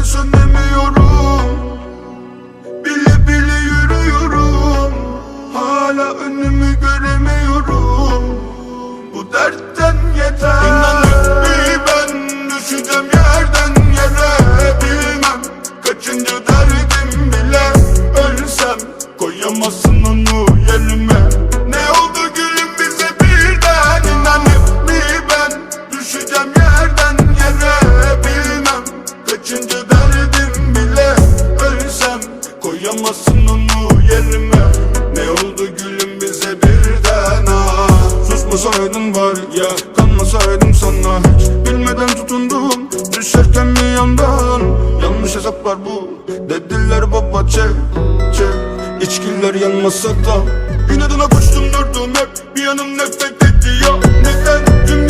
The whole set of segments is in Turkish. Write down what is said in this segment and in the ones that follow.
ben sönemiyorum Bile bile yürüyorum. Hala önümü göremiyorum. Bu dertten yeter. İnan düşeceğim yerden yere. Bilmem kaçıncı derdim bile. Ölsem koyamazsın onu. var ya? Kanmasaydım sana. Hiç bilmeden tutundum. Düşerken mi yandan. Yanlış hesaplar bu. Dediler baba çek çek. İçkiler yanmasa da. Yine adına koştum durdum hep. Bir yanım nefret etti ya Neden? Tüm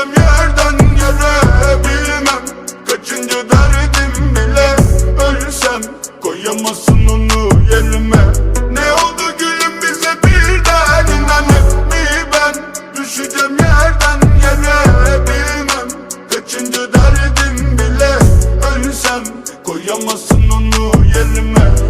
Düşsem yerden yere bilmem Kaçıncı derdim bile Ölsem. Koyamazsın onu yerime. Ne oldu gülüm bize birden? İnanır mi ben? Düşeceğim yerden yere bilmem Kaçıncı derdim bile Ölsem. Koyamazsın onu yerime.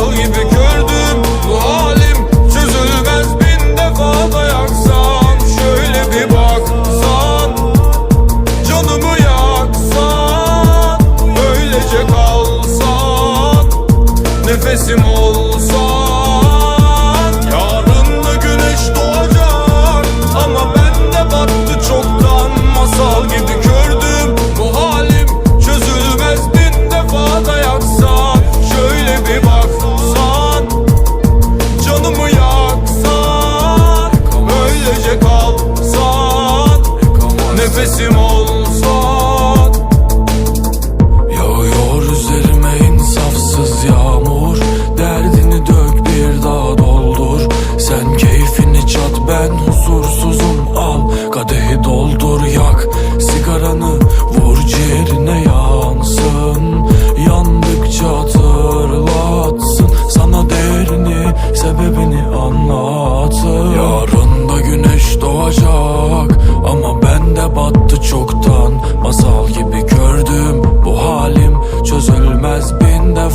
Bal gibi gördüm bu halim. Çözülmez bin defa dayaksam Şöyle bir baksan Canımı yaksan. Böylece kalsan Nefesim olsun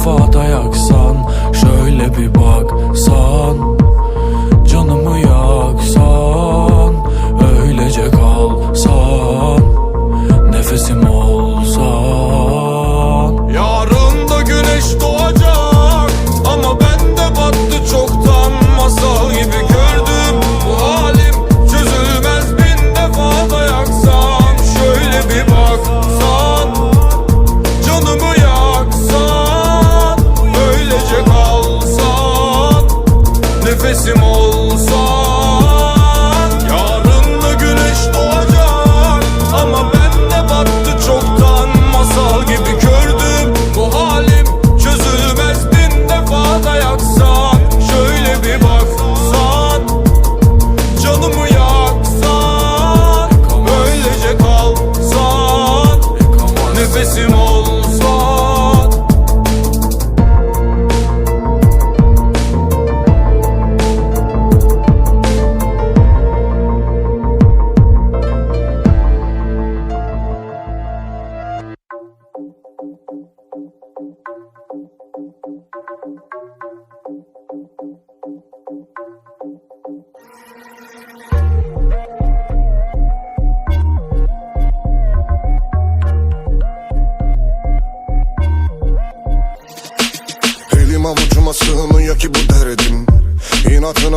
kafa dayaksan Şöyle bir bak.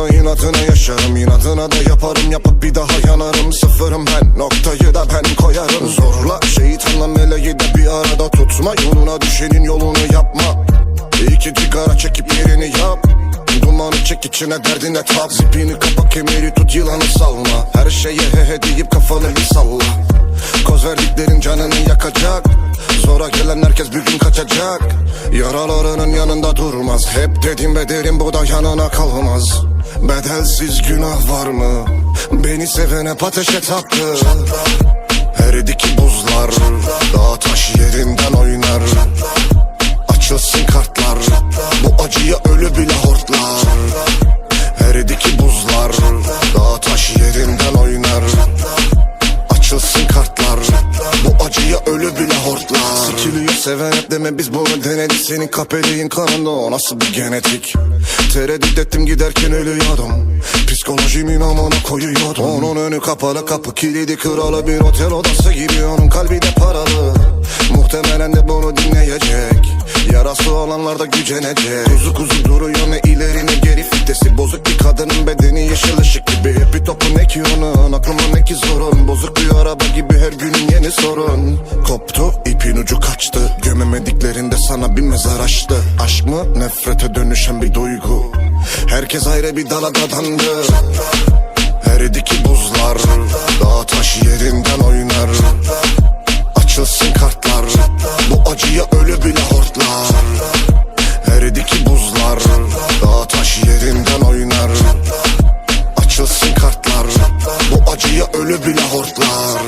Inadına inadına yaşarım. İnadına da yaparım. Yapıp bir daha yanarım. Sıfırım ben. Noktayı da ben koyarım. Zorla şeytanla meleği de bir arada tutma. Yoluna düşenin yolunu yapma. İki sigara çekip yerini yap. Dumanı çek içine derdine tap. Zipini kapa kemeri tut yılanı salma. Her şeye he he deyip kafanı bir salla. Koz verdiklerin canını yakacak. Zora gelen herkes bir gün kaçacak. Yaralarının yanında durmaz. Hep dedim ve derim bu da yanına kalmaz Bedelsiz günah var mı? Beni sevene ateşe taktı Eridi ki buzlar Dağ taş yerinden oynar. Açılsın kartlar Bu acıya ölü bile hortlar. Eridi ki buzlar Dağ taş yerinden seven hep deme biz bunu denedik Senin kapeliğin kanında o nasıl bir genetik? Tereddüt ettim giderken ölüyordum. Psikolojimin amına koyuyordum. Onun önü kapalı kapı kilidi kralı Bir otel odası gibi. Onun kalbi de paralı. Muhtemelen de bunu dinleyecek. Yarası olanlar da gücenecek. Kuzu kuzu duruyor ne ileri ne geri Fitesi bozuk bir kadının bedeni yeşil ışık gibi. Hep bir topu ne ki onun aklıma ne ki zorun? Bozuk bir araba gibi her günün yeni sorun. Koptu ipin ucu kaçtı. Gömemediklerinde sana bir mezar açtı. Aşk mı nefrete dönüşen bir duygu? Herkes ayrı bir dala dadandı. Eridi ki buzlar Dağ taş yerinden oynar. Açılsın kartlar Bu acıya ölü bile hortlar Eridi ki buzlar Dağ taş yerinden oynar. Açılsın kartlar Bu acıya ölü bile hortlar